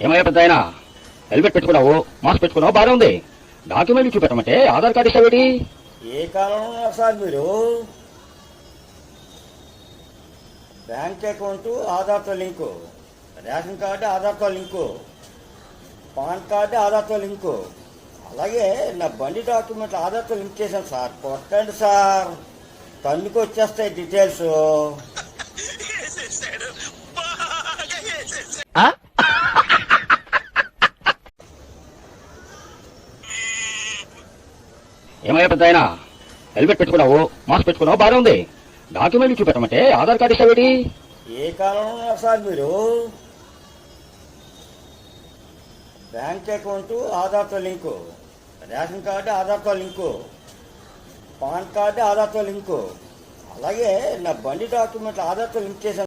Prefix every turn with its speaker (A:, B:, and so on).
A: ఏమయ్యా పెద్ద ఆయన హెల్మెట్ పెట్టుకున్నావు మాస్క్ పెట్టుకున్నావు బాగానే ఉంది. డాక్యుమెంట్లు చూపెట్టమంటే ఆధార్ కార్డు ఇస్తావేటి?
B: ఏ కాలంలో సార్ మీరు? బ్యాంక్ అకౌంట్ ఆధార్తో లింకు. రేషన్ కార్డు ఆధార్తో లింకు. పాన్ కార్డు ఆధార్తో లింకు. అలాగే నా బండి డాక్యుమెంట్ ఆధార్తో లింక్ చేశాను సార్. కొట్టండి సార్. కన్నుకు వచ్చేస్తాయి డీటెయిల్స్.
A: ఏమయ్యా పెద్ద ఆయన హెల్మెట్ పెట్టుకున్నావు మాస్క్ పెట్టుకున్నావు బాగానే ఉంది. డాక్యుమెంట్లు చూపెట్టమంటే ఆధార్ కార్డు ఇస్తావేటి?
B: ఏ కాలంలో సార్ మీరు? బ్యాంక్ అకౌంట్ ఆధార్తో లింకు. రేషన్ కార్డు ఆధార్తో లింకు. పాన్ కార్డు ఆధార్తో లింకు. అలాగే నా బండి డాక్యుమెంట్ ఆధార్తో లింక్ చేశాను.